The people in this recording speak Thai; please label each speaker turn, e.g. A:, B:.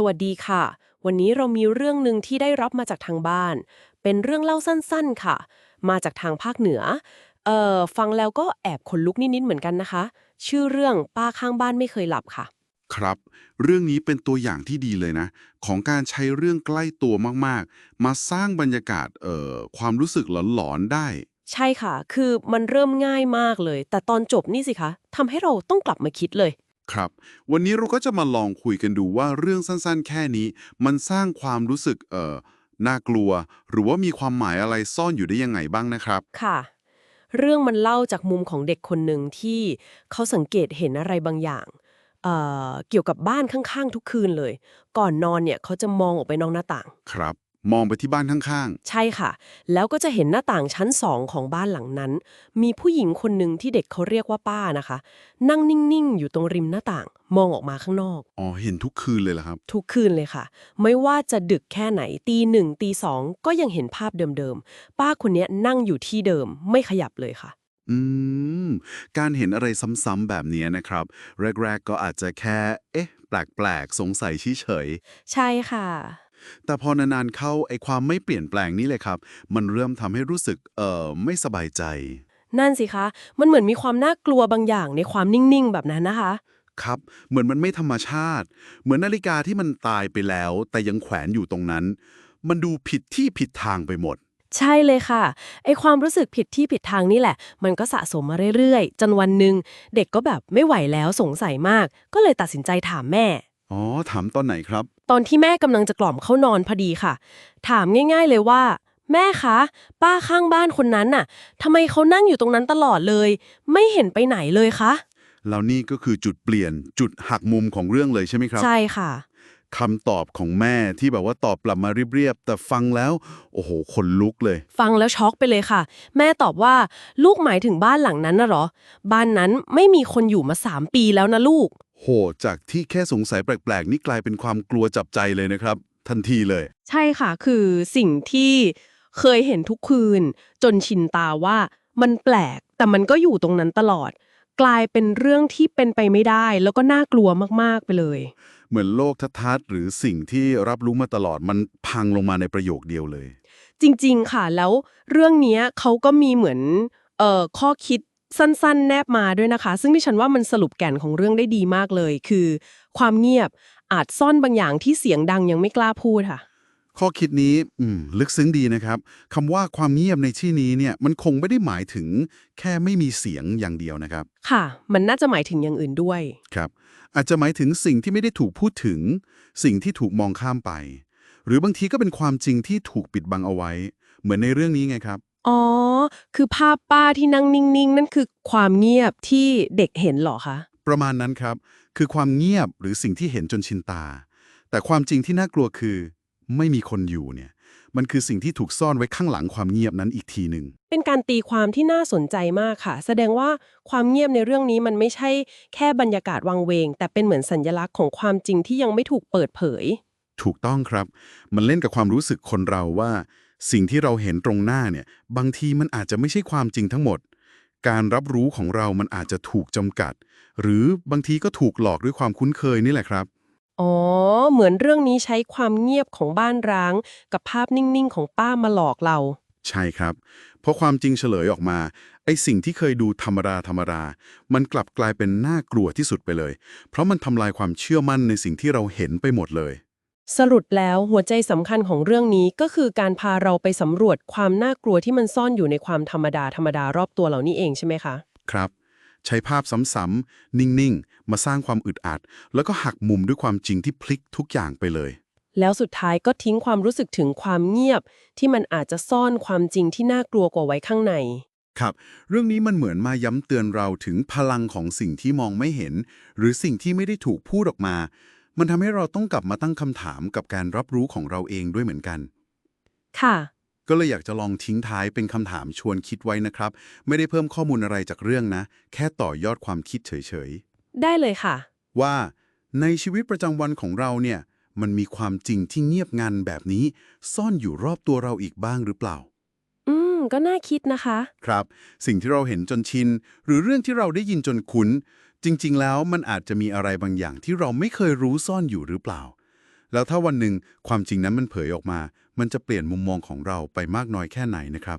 A: สวัสดีค่ะ วันนี้เรามีเรื่องหนึ่งที่ได้รับมาจากทางบ้าน เป็นเรื่องเล่าสั้นๆค่ะ มาจากทางภาคเหนือ เอ่อ ฟังแล้วก็แอบขนลุกนิดๆเหมือนกันนะคะ ชื่อเรื่องป้าข้างบ้านไม่เคยหลับค่ะ
B: ครับ เรื่องนี้เป็นตัวอย่างที่ดีเลยนะ ของการใช้เรื่องใกล้ตัวมากๆ มาสร้างบรรยากาศเอ่อความรู้สึกหลอนๆได้
A: ใช่ค่ะ คือมันเริ่มง่ายมากเลย แต่ตอนจบนี่สิคะทำให้เราต้องกลับมาคิดเลย
B: ครับ วันนี้เราก็จะมาลองคุยกันดูว่าเรื่องสั้นๆ แค่นี้ มันสร้างความรู้สึกเอ่อน่ากลัว หรือว่ามีความหมายอะไรซ่อนอยู่ได้ยังไงบ้างนะครับ
A: ค่ะ เรื่องมันเล่าจากมุมของเด็กคนหนึ่งที่เขาสังเกตเห็นอะไรบางอย่างเอ่อเกี่ยวกับบ้านข้างๆ ทุกคืนเลย ก่อนนอนเนี่ยเขาจะมองออกไปนอกหน้าต่าง
B: ครับ มองไปที่บ้านข้าง
A: ใช่ค่ะ แล้วก็จะเห็นหน้าต่างชั้นสองของบ้านหลังนั้น มีผู้หญิงคนหนึ่งที่เด็กเขาเรียกว่าป้านะคะ นั่งนิ่งๆ อยู่ตรงริมหน้าต่าง มองออกมาข้างนอก
B: ๆ อ๋อ เห็นทุกคืนเลยเหรอครับ
A: ทุกคืนเลยค่ะ ไม่ว่าจะดึกแค่ไหนตีหนึ่งตีสองก็ยังเห็นภาพเดิมๆ ป้าคนเนี้ยนั่งอยู่ที่เดิมไม่ขยับเลยค่ะ
B: อืม การเห็นอะไรซ้ำๆแบบนี้นะครับ แรก ๆ ก็อาจจะแค่ เอ๊ะ แปลก ๆ สงสัยเฉยๆ
A: ใช่ค่ะ
B: แต่พอนานๆเข้าไอ้ความไม่เปลี่ยนแปลงนี้เลยครับ มันเริ่มทำให้รู้สึกเอ่อไม่สบายใจ
A: นั่นสิคะ มันเหมือนมีความน่ากลัวบางอย่างในความนิ่งๆ แบบนั้นนะคะ
B: ครับ เหมือนมันไม่ธรรมชาติ เหมือนนาฬิกาที่มันตายไปแล้ว แต่ยังแขวนอยู่ตรงนั้น มันดูผิดที่ผิดทางไปหมด
A: ใช่เลยค่ะ ไอความรู้สึกผิดที่ผิดทางนี่แหละ มันก็สะสมมาเรื่อยๆ จนวันหนึ่งเด็กก็แบบไม่ไหวแล้วสงสัยมาก ก็เลยตัดสินใจถามแม่
B: อ๋อ ถามตอนไหนครับ
A: ตอนที่แม่กำลังจะกล่อมเข้านอนพอดีค่ะ ถามง่าย ๆเลยว่า แม่คะ ป้าข้างบ้านคนนั้นน่ะทำไมเขานั่งอยู่ตรงนั้นตลอดเลย ไม่เห็นไปไหนเลยคะ
B: แล้วนี่ก็คือจุดเปลี่ยนจุดหักมุมของเรื่องเลยใช่ไหมครับ
A: ใช่ค่ะ
B: คำตอบของแม่ที่แบบว่าตอบกลับมาเรียบๆแต่ฟังแล้ว โอ้โหขนลุกเลย
A: ฟังแล้วช็อกไปเลยค่ะ แม่ตอบว่าลูกหมายถึงบ้านหลังนั้นน่ะเหรอ บ้านนั้นไม่มีคนอยู่มาสามปีแล้วนะลูก
B: โห จากที่แค่สงสัยแปลกๆ นี่กลายเป็นความกลัวจับใจเลยนะครับ ทันทีเลย
A: ใช่ค่ะ คือสิ่งที่เคยเห็นทุกคืน จนชินตาว่ามันแปลก แต่มันก็อยู่ตรงนั้นตลอด กลายเป็นเรื่องที่เป็นไปไม่ได้ แล้วก็น่ากลัวมากๆไปเลย
B: เหมือนโลกทัศน์หรือสิ่งที่รับรู้มาตลอดมันพังลงมาในประโยคเดียวเลย
A: จริง ๆ ค่ะ แล้วเรื่องเนี้ยเขาก็มีเหมือนเอ่อข้อคิด สั้นๆ แนบมาด้วยนะคะ ซึ่งดิฉันว่ามันสรุปแก่นของเรื่องได้ดีมากเลย คือ ความเงียบอาจซ่อนบางอย่างที่เสียงดังยังไม่กล้าพูดค่ะ
B: ข้อคิดนี้อืมลึกซึ้งดีนะครับคำว่าความเงียบในที่นี้เนี่ยมันคงไม่ได้หมายถึงแค่ไม่มีเสียงอย่างเดียวนะครับ
A: ค่ะ มันน่าจะหมายถึงอย่างอื่นด้วย
B: ครับ อาจจะหมายถึงสิ่งที่ไม่ได้ถูกพูดถึง สิ่งที่ถูกมองข้ามไป หรือบางทีก็เป็นความจริงที่ถูกปิดบังเอาไว้ เหมือนในเรื่องนี้ไงครับ
A: อ๋อ คือภาพป้าที่นั่งนิ่ง ๆ นั่นคือความเงียบที่เด็กเห็นเหรอคะ
B: ประมาณนั้นครับ คือความเงียบหรือสิ่งที่เห็นจนชินตา แต่ความจริงที่น่ากลัวคือ ไม่มีคนอยู่เนี่ย มันคือสิ่งที่ถูกซ่อนไว้ข้างหลังความเงียบนั้นอีกทีหนึ่ง
A: เป็นการตีความที่น่าสนใจมากค่ะ แสดงว่าความเงียบในเรื่องนี้มันไม่ใช่แค่บรรยากาศวังเวง แต่เป็นเหมือนสัญลักษณ์ของความจริงที่ยังไม่ถูกเปิดเผย
B: ถูกต้องครับ มันเล่นกับความรู้สึกคนเราว่า สิ่งที่เราเห็นตรงหน้าเนี่ยบางทีมันอาจจะไม่ใช่ความจริงทั้งหมด การรับรู้ของเรามันอาจจะถูกจำกัด หรือบางทีก็ถูกหลอกด้วยความคุ้นเคยนี่แหละครับ
A: อ๋อ เหมือนเรื่องนี้ใช้ความเงียบของบ้านร้าง กับภาพนิ่งๆ ของป้ามาหลอกเรา
B: ใช่ครับ เพราะความจริงเฉลยออกมา ไอ้สิ่งที่เคยดูธรรมดาธรรมดา มันกลับกลายเป็นน่ากลัวที่สุดไปเลย เพราะมันทำลายความเชื่อมั่นในสิ่งที่เราเห็นไปหมดเลย
A: สรุปแล้วหัวใจสำคัญของเรื่องนี้ก็คือการพาเราไปสำรวจความน่ากลัวที่มันซ่อนอยู่ในความธรรมดาธรรมดารอบตัวเหล่านี้เองใช่ไหมคะ
B: ครับ ใช้ภาพซ้ำๆนิ่งๆ มาสร้างความอึดอัด แล้วก็หักมุมด้วยความจริงที่พลิกทุกอย่างไปเลย
A: แล้วสุดท้ายก็ทิ้งความรู้สึกถึงความเงียบ ที่มันอาจจะซ่อนความจริงที่น่ากลัวกว่าไว้ข้างใน
B: ครับ เรื่องนี้มันเหมือนมาย้ำเตือนเราถึงพลังของสิ่งที่มองไม่เห็น หรือสิ่งที่ไม่ได้ถูกพูดออกมา มันทำให้เราต้องกลับมาตั้งคำถามกับการรับรู้ของเราเองด้วยเหมือนกัน
A: ค่ะ
B: ก็เลยอยากจะลองทิ้งท้ายเป็นคำถามชวนคิดไว้นะครับ ไม่ได้เพิ่มข้อมูลอะไรจากเรื่องนะ แค่ต่อยอดความคิดเฉย
A: ได้เลยค่ะ
B: ๆ ว่าในชีวิตประจำวันของเราเนี่ยมันมีความจริงที่เงียบงันแบบนี้ ซ่อนอยู่รอบตัวเราอีกบ้างหรือเปล่า
A: อืม ก็น่าคิดนะคะ
B: ครับ สิ่งที่เราเห็นจนชิน หรือเรื่องที่เราได้ยินจนคุ้น จริงๆ แล้วมันอาจจะมีอะไรบางอย่างที่เราไม่เคยรู้ซ่อนอยู่หรือเปล่า แล้วถ้าวันหนึ่งความจริงนั้นมันเผยออกมา มันจะเปลี่ยนมุมมองของเราไปมากน้อยแค่ไหนนะครับ